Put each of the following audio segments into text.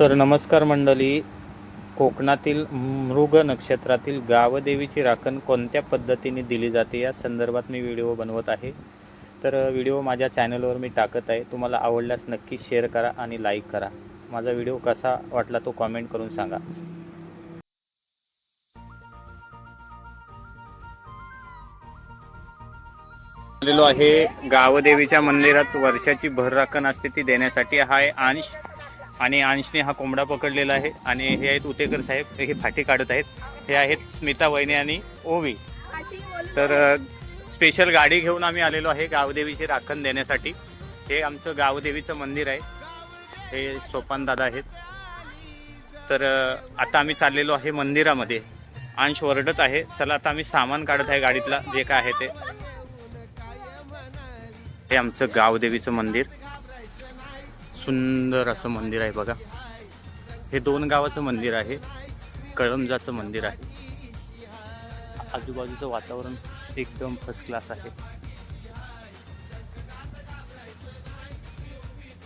तर नमस्कार मंडळी. कोकणातील मृग नक्षत्रातील गावदेवीची राखण कोणत्या पद्धतीने दिली जाते या संदर्भात मी व्हिडिओ बनवत आहे. तर व्हिडिओ माझ्या चॅनलवर मी टाकत आहे. तुम्हाला आवडल्यास नक्की शेअर करा आणि लाईक करा. माझा व्हिडिओ कसा वाटला तो कॉमेंट करून सांगा. आलेलो आहे गावदेवीच्या मंदिरात. वर्षाची भर राखण असते ती देण्यासाठी हा आहे. अंश आणि अंशने हा कोंबडा पकडलेला आहे. आणि हे आहेत उतेकर साहेब. हे फाटी काढत आहेत. हे आहेत स्मिता वहिनी आणि ओवी. तर स्पेशल गाडी घेऊन आम्ही आलेलो आहे गावदेवीची राखण देण्यासाठी. हे आमचं गावदेवीचं मंदिर आहे. हे सोपान दादा आहेत. तर आता आम्ही चाललेलो आहे मंदिरामध्ये. अंश वरडत आहे. चला आता आम्ही सामान काढत आहे गाडीतला. जे काय आहे ते. हे आमचं गावदेवीचं मंदिर. सुंदर असं मंदिर आहे बघा. हे दोन गावाचं मंदिर आहे. कळमजाचं मंदिर आहे. आजूबाजूचं वातावरण एकदम फर्स्ट क्लास आहे.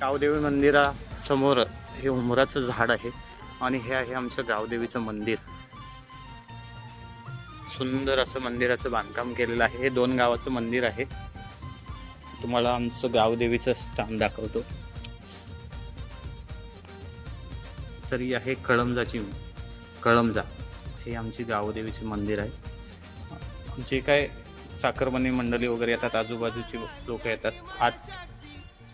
गावदेवी मंदिरासमोर हे उमराचं झाड आहे आणि हे आहे आमचं गावदेवीचं मंदिर. सुंदर असं मंदिराचं बांधकाम केलेलं आहे. हे दोन गावाचं मंदिर आहे. तुम्हाला आमचं गावदेवीचं स्थान दाखवतो. तर ही आहे कळमजाची कळमजा हे आमची गावदेवीचे मंदिर आहे. जे काय चाकरमणी मंडळी वगैरे येतात आजूबाजूची लोक येतात आत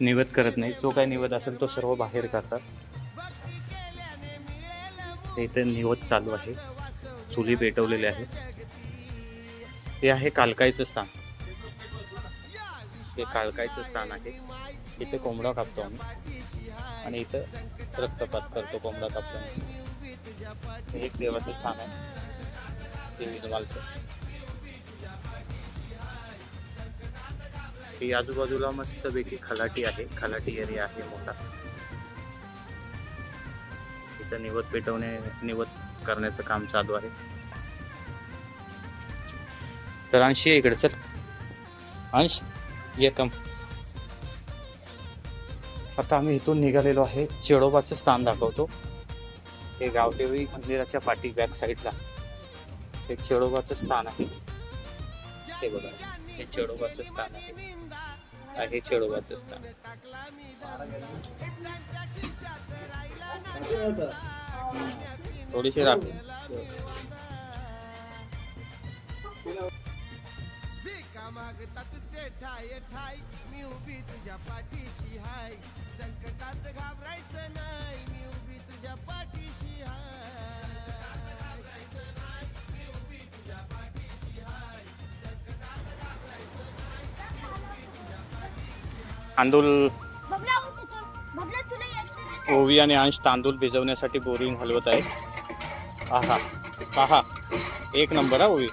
निवद करत नाही. जो काय निवद असेल तो सर्व बाहेर करतात इथे निवद चालू आहे. चुली पेटवलेले आहे हे आहे कालकाईचं स्थान. हे काळकायचं स्थान आहे इथे कोंबडा कापतो आम्ही. आणि इथं रक्तपात करतो कोंबडा कापतो हे एक देवाचं स्थान आहे देवी ही आजूबाजूला मस्तपैकी खलाटी आहे खलाटी एरिया आहे मोठा. इथं निवत पेटवणे निवत करण्याचं काम चालू आहे. तर अंशी इकडे चल. अंश. ये आता आम्ही इथून निघालेलो आहे चेडोबाचं स्थान दाखवतो. हे गावदेवी मंदिराच्या पाठी बॅक साईडला हे चेडोबाचं स्थान आहे. हे बघा हे चेडोबाचं स्थान आहे. हे चेडोबाचं स्थान. थोडीशी राख. मागतात ते ठाय ठाय? मी उभी तुझ्या पाठीशी हाय. संकटात घाबरायचं नाही. मी उभी तुझ्या पाठीशी बबला तुला येतं ओवी आणि अंश तांदूळ भिजवण्यासाठी बोरिंग हलवत आहे आहा. पहा एक नंबर हा ओवी.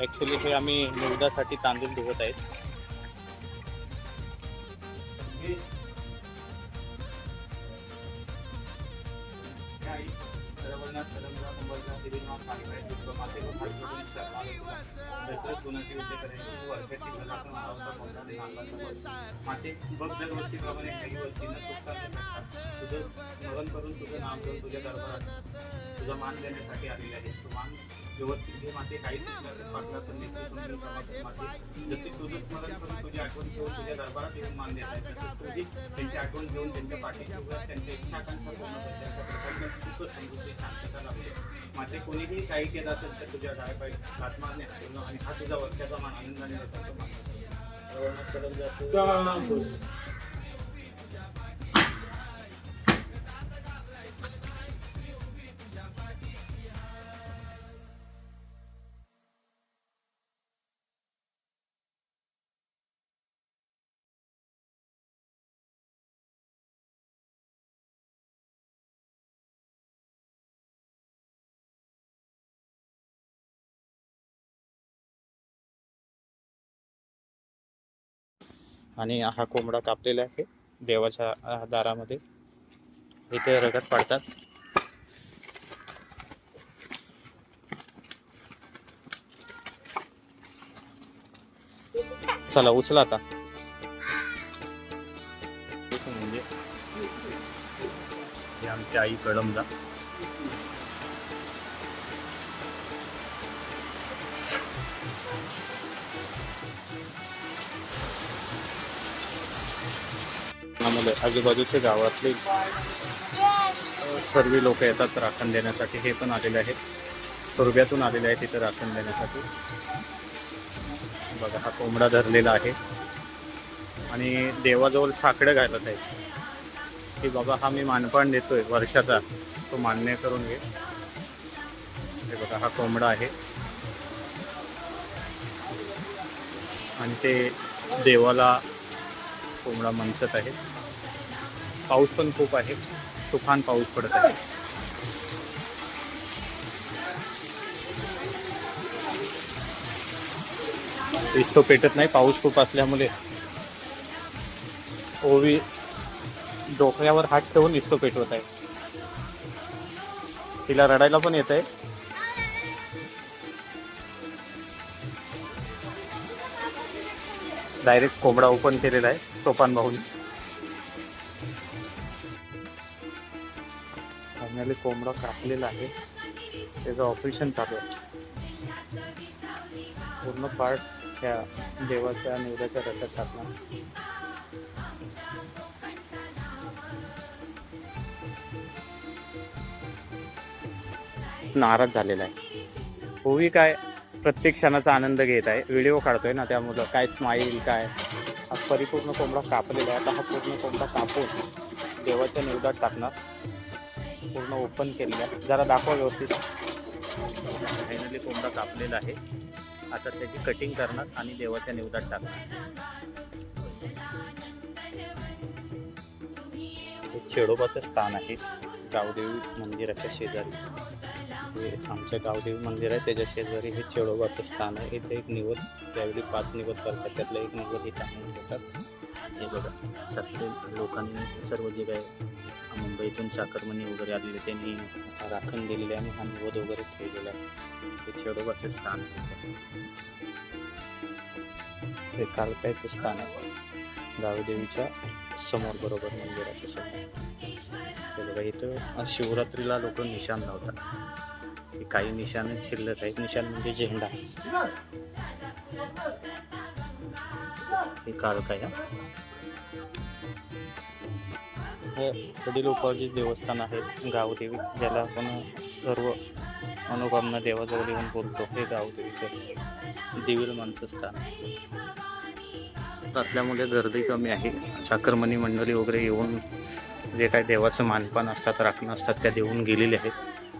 ॲक्च्युली हे आम्ही निवदासाठी तांदूळ धुवत आहेत. माते बघ दरवर्षीप्रमाणे काही वर्षी तुझं स्मरण करून तुझं नाव घेऊन तुझ्या दरबारात तुझा मान देण्यासाठी आलेले आहे. तो मान व्यवस्थित घे माते. काही जसे तुझं स्मरण करून तुझी आठवण घेऊन तुझ्या दरबारात येऊन मान देत आहे तुझी त्यांची आठवण घेऊन त्यांच्या पाठीशी त्यांच्या इच्छा आकांक्षा पूर्ण कर त्यांच्या समृद्धी शांतता लाभते. माते कोणीही काही केलं असेल तर तुझ्या काय पाय आणि हा तुझा वर्षाचा मान आनंदाने देतो मान आणि हा कोंबडा कापलेला आहे देवाच्या दारामध्ये. इथे रगत पाडतात. चला उचला आता. म्हणजे हे आमची आई कळमला आजूबाजूचे आजूबाजूच्या गावातले सर्व लोक येतात राखण देण्यासाठी. हे पण आलेले आहेत. सुरब्यातून आलेले आहेत इथं राखण देण्यासाठी. बघा हा कोंबडा धरलेला आहे. आणि देवाजवळ साकडं घालत आहे की बाबा हा मी मानपान देतोय वर्षाचा. तो मान्य करून घे. हे बघा हा कोंबडा आहे. आणि ते देवाला कोंबडा म्हणत आहे. पाऊस पण खूप आहे. तुफान पाऊस पडत आहे. वीज तो पेटत नाही पाऊस खूप असल्यामुळे. ओवी डोक्यावर हात ठेवून इस्तो पेटवत आहे. तिला रडायला पण येत आहे डायरेक्ट कोंबडा ओपन केलेला आहे सोपान भाऊनी. फायनली कोंबडा कापलेला आहे. त्याचं ऑपरेशन चालू आहे. पूर्ण पार्ट त्या देवाच्या निवडाच्या रथात टाकणार. नाराज झालेला आहे. होवी काय प्रत्येक क्षणाचा आनंद घेत आहे. व्हिडिओ काढतोय ना त्यामुळं काय स्माईल काय? हा परिपूर्ण कोंबडा कापलेला आहे. आता हा पूर्ण कोंबडा कापून देवाच्या निवडात टाकणार. पूर्ण ओपन केलेला आहे. जरा दाखवा व्यवस्थित. फायनली कोंबडा कापलेला आहे. आता त्याची कटिंग करणार आणि देवाच्या निवडात टाकणार. हे चेडोबाचं स्थान आहे. गावदेवी मंदिराच्या शेजारी. हे आमच्या गावदेवी मंदिर आहे. त्याच्या शेजारी हे चेडोबाचं स्थान आहे. इथे एक निवड त्यावेळी पाच निवड करतात. त्यातलं एक निवड हे टाकून घेतात हे बघा सगळे लोकांनी सर्व जे काय मुंबईतून साखरमणी वगैरे आलेले त्यांनी राखण दिलेले आणि हा निवड वगैरे ठेवलेला आहे. हे चेडोबाचं स्थान हे कालकायचं स्थान आहे. गावदेवीच्या समोर बरोबर मंदिराच्या समोर. बघा इथं शिवरात्रीला लोक निशाण लावतात. हे काही निशाण शिल्लक आहेत. निशाण म्हणजे झेंडा. हे काळकाय हे वडील उपार्जित देवस्थान आहे. गावदेवी ज्याला आपण सर्व मनोकामना देवाजवळ येऊन बोलतो हे गावदेवीचं देवील माणसं स्थान. असल्यामुळे गर्दी कमी आहे. चाकरमणी मंडळी वगैरे येऊन जे काय देवाचं मानपान असतात राखणं असतात त्या देऊन गेलेले आहेत.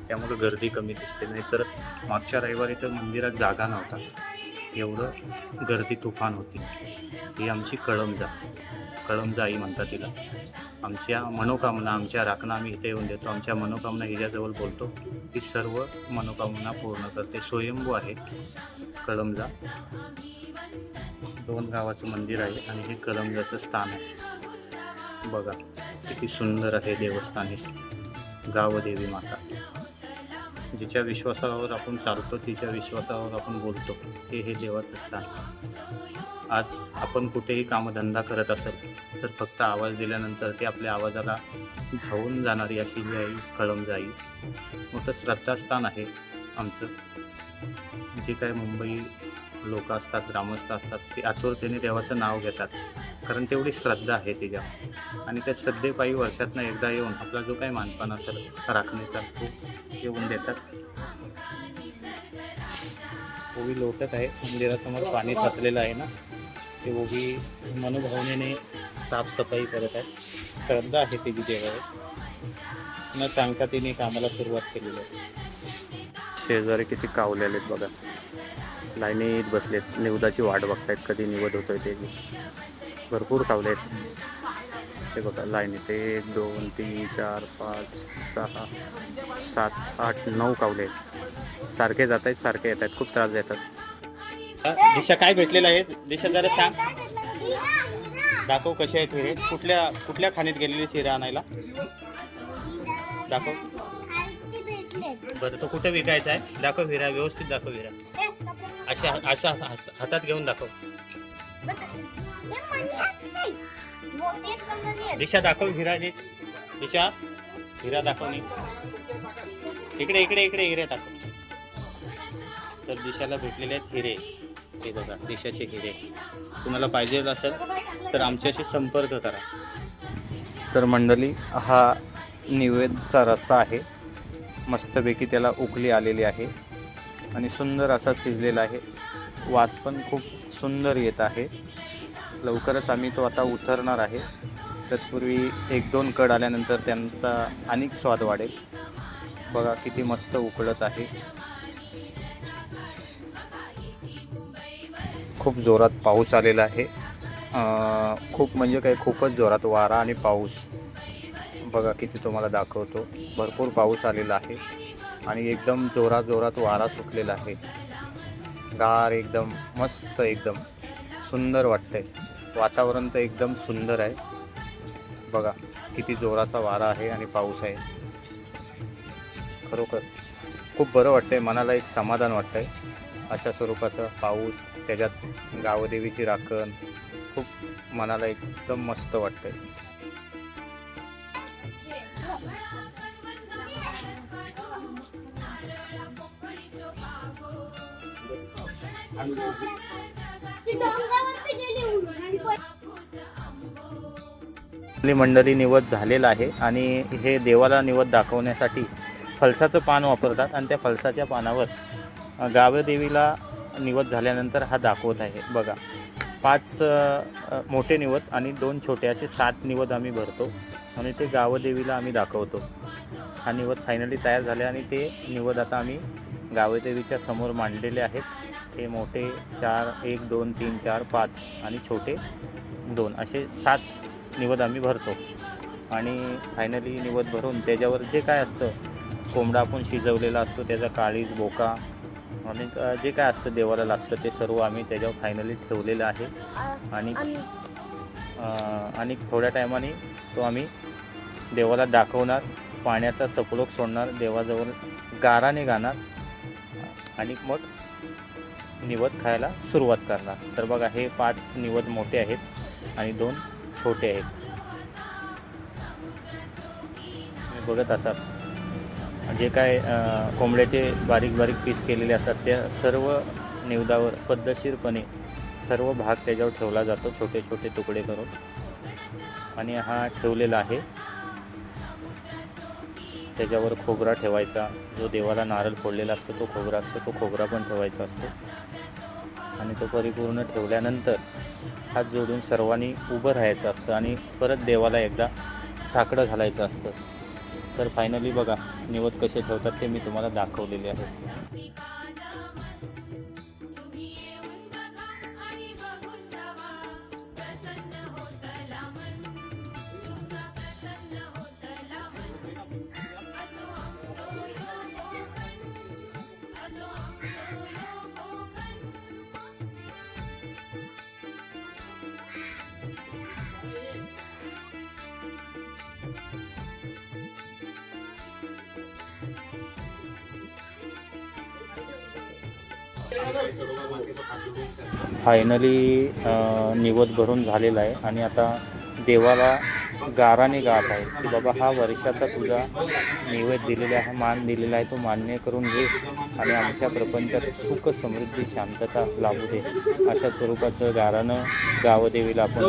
त्यामुळे गर्दी कमी दिसते. नाहीतर मागच्या रविवारी तर मंदिरात जागा नव्हता. एवढं गर्दी तुफान होती. ही आमची कळमजा कळमजा आई म्हणतात तिला. आमच्या मनोकामना आमच्या राखना आम्ही इथे येऊन देतो. आमच्या मनोकामना हिच्याजवळ बोलतो ती सर्व मनोकामना पूर्ण करते. स्वयंभू आहे कळमजा दोन गावाचं मंदिर आहे आणि हे कळमजाचं स्थान आहे. बघा किती सुंदर आहे देवस्थान हे. गावदेवी माता. जिच्या विश्वासावर आपण चालतो तिच्या विश्वासावर आपण बोलतो हे हे देवाचं स्थान. आज आपण कुठेही कामधंदा करत असेल तर फक्त आवाज दिल्यानंतर ते आपल्या आवाजाला धावून जाणारी अशी जी आई कळम जाई मोठं श्रद्धास्थान आहे आमचं. जे काय मुंबई लोक असतात ग्रामस्थ असतात ते आतुरतेने देवाचं नाव घेतात. कारण तेवढी श्रद्धा आहे तिच्या. आणि त्या श्रद्धेपायी वर्षातनं एकदा येऊन आपला जो काही मानपान असेल राखणीचा तो येऊन देतात. ओवी लोटत आहे. मंदिरासमोर पाणी साचलेलं आहे ना? ते ओवी मनोभावनेने साफसफाई करत आहे. श्रद्धा आहे तिची देवावर. न सांगता तिने कामाला सुरुवात केलेली आहे. शेजारी किती कावलेले आहेत बघा. लाईनीत बसलेत. निवदाची वाट बघतायत कधी निवड होतोय ते. भरपूर कावले आहेत ते बघा लाईनीत एक दोन तीन चार पाच सहा सात आठ नऊ कावले आहेत सारखे जात आहेत सारखे येत आहेत खूप त्रास देतात. दिशा काय भेटलेलं आहे? दिशा जरा सांग. दाखव कसे आहेत हिरे कुठल्या कुठल्या खाणीत गेलेली हिरे आणायला? दाखव. बरं तो कुठे विकायचा आहे? दाखव हिरा व्यवस्थित दाखव हिरा अशा अशा हात- हातात घेऊन दाखव. दिशा दाखव हिरा दिशा हिरा दाखवणे इकडे इकडे इकडे हिरे दाखव. तर दिशाला भेटलेले आहेत हिरे. हे बघा दिशाचे हिरे. तुम्हाला पाहिजे असेल तर आमच्याशी संपर्क करा. तर मंडळी हा निवेदचा रस्सा आहे. मस्तपैकी त्याला उकली आलेली आहे. आणि सुंदर असा शिजलेला आहे. वास पण खूप सुंदर येत आहे. लवकरच आम्ही तो आता उतरणार आहे. तत्पूर्वी एक दोन कड आल्यानंतर त्यांचा अनेक स्वाद वाढेल. बघा किती मस्त उकळत आहे. खूप जोरात पाऊस आलेला आहे. खूप म्हणजे काय खूपच जोरात वारा आणि पाऊस. बघा किती तुम्हाला दाखवतो. भरपूर पाऊस आलेला आहे. आणि एकदम जोरा जोरात वारा सुटलेला आहे. गार एकदम मस्त एकदम. सुंदर वाटतंय. वातावरण तर एकदम सुंदर आहे. बघा किती जोराचा वारा आहे आणि पाऊस आहे. खरोखर खूप बरं वाटतंय. मनाला एक समाधान वाटतंय. अशा स्वरूपाचा पाऊस त्याच्यात गावदेवीची राखण खूप मनाला एकदम मस्त वाटतंय. मंडळी निवद झालेला आहे आणि हे देवाला निवद दाखवण्यासाठी फलसाचं पान वापरतात आणि त्या फलसाच्या पानावर गावदेवीला निवद झाल्यानंतर हा दाखवत आहे. बघा पाच मोठे निवद आणि दोन छोटे असे सात निवद आम्ही भरतो आणि ते गावदेवीला आम्ही दाखवतो. हा निवद फायनली तयार झाले आणि ते निवद आता आम्ही गावेदेवीच्या समोर मांडलेले आहेत. हे मोठे चार एक दोन तीन चार पाच आणि छोटे दोन असे सात निवद आम्ही भरतो. आणि फायनली निवद भरून त्याच्यावर जे काय असतं कोंबडा आपण शिजवलेला असतो त्याचा काळीज बोका आणि जे काय असतं देवाला लागतं ते सर्व आम्ही त्याच्यावर फायनली ठेवलेलं आहे. आणि आणि थोड्या टायमाने तो आम्ही देवाला दाखवणार पाण्याचा सपलोक सोडणार देवाजवळ गाराने गाणार. आणि मग निवद खायला सुरुवात करणार. तर बघा हे पाच निवद मोठे आहेत आणि दोन छोटे आहेत. बघत असाल. जे काय कोंबड्याचे बारीक बारीक पीस केलेले असतात त्या सर्व निवदावर पद्धतशीरपणे सर्व भाग त्याच्यावर ठेवला जातो छोटे छोटे तुकडे करून. आणि हा ठेवलेला आहे. त्याच्यावर खोबरा ठेवायचा. जो देवाला नारळ फोडलेला असतो तो खोबरा असतो तो खोबरा पण ठेवायचा असतो. आणि तो परिपूर्ण ठेवल्यानंतर हात जोडून सर्वांनी उभं राहायचं असतं आणि परत देवाला एकदा साकडं घालायचं असतं. तर फायनली बघा निवद कसे ठेवतात ते मी तुम्हाला दाखवलेले आहे फायनली निवद भरून झालेला आहे आणि आता देवाला गाराने गात आहे की बाबा हा वर्षाचा तुझा निवेद दिलेला आहे मान दिलेला आहे तो मान्य करून घे आणि आमच्या प्रपंचात सुख समृद्धी शांतता लाभू दे अशा स्वरूपाचं गारानं गावदेवीला आपण.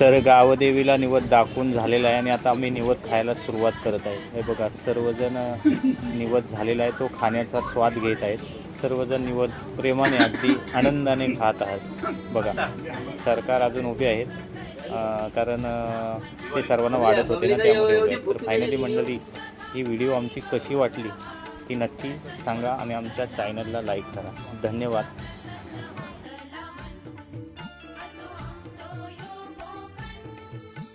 तर गावदेवीला निवद दाखवून झालेला आहे आणि आता आम्ही निवद खायला सुरुवात करत आहे. हे बघा सर्वजण निवद झालेला आहे. तो खाण्याचा स्वाद घेत आहेत. सर्वजण निवद प्रेमाने अगदी आनंदाने खात आहेत. बघा सरकार अजून उभे आहेत. कारण ते सर्वांना वाढत होते ना त्यामुळे उभे तर फायनली मंडळी ही व्हिडिओ आमची कशी वाटली ती नक्की सांगा आणि आमच्या चॅनलला लाईक करा. धन्यवाद.